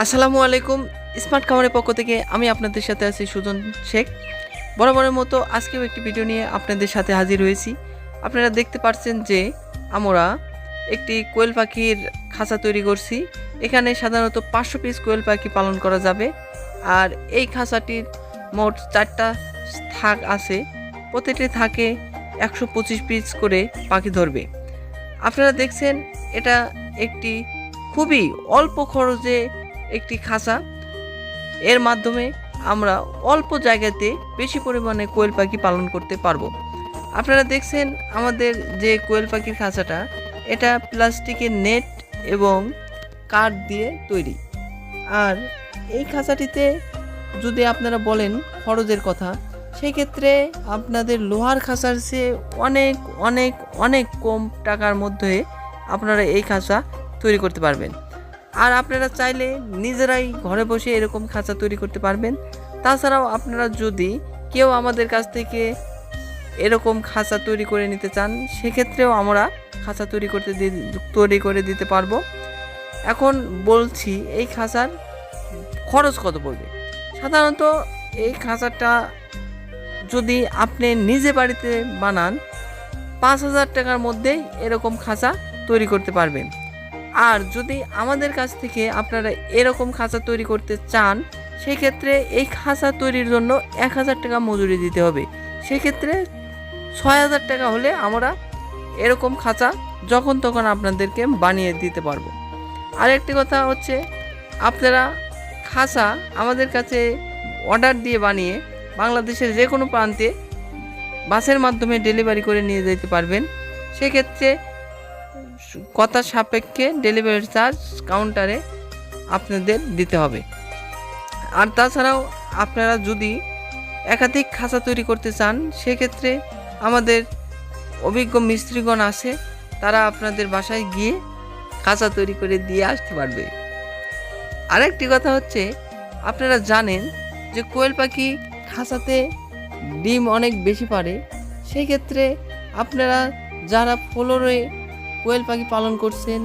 আসসালামু আলাইকুম, স্মার্ট খামারের পক্ষ থেকে আমি আপনাদের সাথে আছি সুজন শেখ। বরাবরের মতো আজকেও একটি ভিডিও নিয়ে আপনাদের সাথে হাজির হয়েছি। আপনারা দেখতে পাচ্ছেন যে আমরা একটি কোয়েল পাখির খাঁচা তৈরি করছি। এখানে সাধারণত পাঁচশো পিস কোয়েল পাখি পালন করা যাবে। আর এই খাঁচাটির মোট চারটা থাক আছে। প্রতিটি থাকে একশো পঁচিশ পিস করে পাখি ধরবে। আপনারা দেখছেন, এটা একটি খুবই অল্প খরচে একটি খাঁচা। এর মাধ্যমে আমরা অল্প জায়গাতে বেশি পরিমাণে কোয়েল পাখি পালন করতে পারব। আপনারা দেখছেন আমাদের যে কোয়েল পাখির খাঁচাটা, এটা প্লাস্টিকের নেট এবং কাঠ দিয়ে তৈরি। আর এই খাঁচাটিতে যদি আপনারা বলেন খরচের কথা, সেক্ষেত্রে আপনাদের লোহার খাঁচার চেয়ে অনেক অনেক অনেক কম টাকার মধ্যে আপনারা এই খাঁচা তৈরি করতে পারবেন। আর আপনারা চাইলে নিজেরাই ঘরে বসে এরকম খাঁচা তৈরি করতে পারবেন। তাছাড়াও আপনারা যদি কেউ আমাদের কাছ থেকে এরকম খাঁচা তৈরি করে নিতে চান, সেক্ষেত্রেও আমরা খাঁচা তৈরি করতে তৈরি করে দিতে পারব। এখন বলছি, এই খাঁচার খরচ কত পড়বে? সাধারণত এই খাঁচাটা যদি আপনি নিজে বাড়িতে বানান, পাঁচ হাজার টাকার মধ্যেই এরকম খাঁচা তৈরি করতে পারবেন। আর যদি আমাদের কাছ থেকে আপনারা এরকম খাঁচা তৈরি করতে চান, সেক্ষেত্রে এই খাঁচা তৈরির জন্য এক হাজার টাকা মজুরি দিতে হবে। সেক্ষেত্রে ছয় হাজার টাকা হলে আমরা এরকম খাঁচা যখন তখন আপনাদেরকে বানিয়ে দিতে পারব। আরেকটি কথা হচ্ছে, আপনারা খাঁচা আমাদের কাছে অর্ডার দিয়ে বানিয়ে বাংলাদেশের যে কোনো প্রান্তে বাসের মাধ্যমে ডেলিভারি করে নিয়ে যেতে পারবেন। সেক্ষেত্রে কথা সাপেক্ষে ডেলিভারি চার্জ কাউন্টারে আপনাদের দিতে হবে। আর তাছাড়াও আপনারা যদি একাধিক খাঁচা তৈরি করতে চান, সেক্ষেত্রে আমাদের অভিজ্ঞ মিস্ত্রিগণ আছে, তারা আপনাদের বাসায় গিয়ে খাঁচা তৈরি করে দিয়ে আসতে পারবে। আরেকটি কথা হচ্ছে, আপনারা জানেন যে কোয়েল পাখি খাঁচাতে ডিম অনেক বেশি পারে সেই ক্ষেত্রে আপনারা যারা ফ্লোরে কোয়েল পাখি পালন করছেন,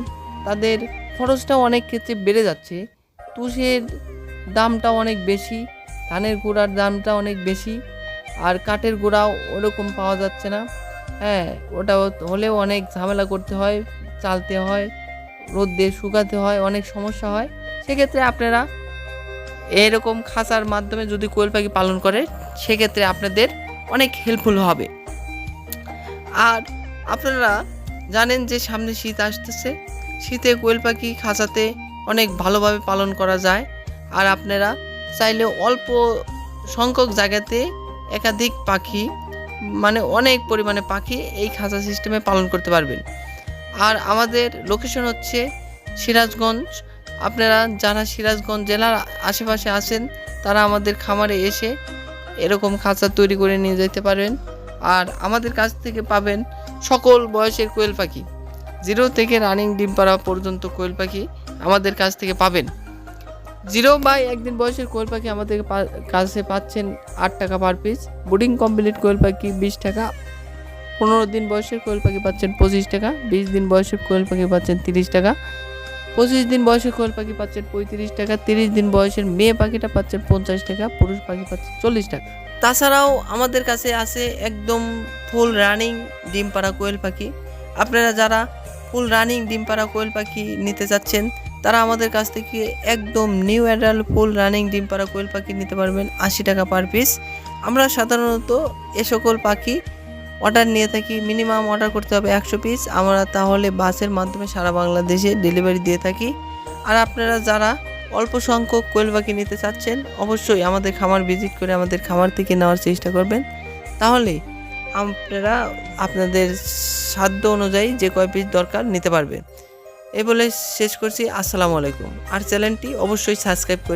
তাদের খরচটাও অনেক ক্ষেত্রে বেড়ে যাচ্ছে। তুষের দামটা অনেক বেশি, ধানের গুঁড়ার দামটা অনেক বেশি, আর কাঠের গুঁড়াও ওরকম পাওয়া যাচ্ছে না। হ্যাঁ ওটা হলেও অনেক ঝামেলা করতে হয়, চালতে হয়, রোদ দিয়ে শুকাতে হয়, অনেক সমস্যা হয়। সেক্ষেত্রে আপনারা এরকম খাঁচার মাধ্যমে যদি কোয়েল পাখি পালন করে সেক্ষেত্রে আপনাদের অনেক হেল্পফুল হবে। আর আপনারা জানেন যে সামনে শীত আসতেছে, শীতে কোয়েল পাখি খাঁচাতে অনেক ভালোভাবে পালন করা যায়। আর আপনারা চাইলে অল্প সংখ্যক জায়গাতে একাধিক পাখি মানে অনেক পরিমাণে পাখি এই খাঁচা সিস্টেমে পালন করতে পারবেন। আর আমাদের লোকেশন হচ্ছে সিরাজগঞ্জ। আপনারা যারা সিরাজগঞ্জ জেলার আশেপাশে আছেন, তারা আমাদের খামারে এসে এরকম খাঁচা তৈরি করে নিয়ে যেতে পারবেন আর আমাদের কাছ থেকে পাবেন সকল বয়সের কোয়েল পাখি। জিরো থেকে রানিং ডিম পাড়া পর্যন্ত কোয়েল পাখি আমাদের কাছ থেকে পাবেন। জিরো বাই একদিন বয়সের কোয়েল পাখি আমাদের কাছে পাচ্ছেন আট টাকা পার পিস বুডিং কমপ্লিট কোয়েল পাখি বিশ টাকা। পনেরো দিন বয়সের কোয়েল পাখি পাচ্ছেন পঁচিশ টাকা। বিশ দিন বয়সের কোয়েল পাখি পাচ্ছেন তিরিশ টাকা। পঁচিশ দিন বয়সের কোয়েল পাখি পাচ্ছেন পঁয়ত্রিশ টাকা। তিরিশ দিন বয়সের মেয়ে পাখিটা পাচ্ছেন পঞ্চাশ টাকা। পুরুষ পাখি পাচ্ছেন চল্লিশ টাকা। তাছাড়াও আমাদের কাছে আছে একদম ফুল রানিং ডিম পাড়া কোয়েল পাখি। আপনারা যারা ফুল রানিং ডিম পাড়া কোয়েল পাখি নিতে চাচ্ছেন, তারা আমাদের কাছ থেকে একদম নিউ অ্যাডাল্ট ফুল রানিং ডিম পাড়া কোয়েল পাখি নিতে পারবেন আশি টাকা পার পিস আমরা সাধারণত এ সকল পাখি অর্ডার নিয়ে থাকি মিনিমাম অর্ডার করতে হবে একশো পিস আমরা তাহলে বাসের মাধ্যমে সারা বাংলাদেশে ডেলিভারি দিয়ে থাকি। আর আপনারা যারা অল্প সংখ্যক কোয়েল পাখি নিতে চাচ্ছেন, অবশ্যই আমাদের খামার ভিজিট করে আমাদের খামার থেকে নেওয়ার চেষ্টা করবেন। তাহলে আপনারা আপনাদের সাধ্য অনুযায়ী যে কয় পিস দরকার নিতে পারবেন এ বলে শেষ করছি, আসসালামু আলাইকুম। আর চ্যানেলটি অবশ্যই সাবস্ক্রাইব করে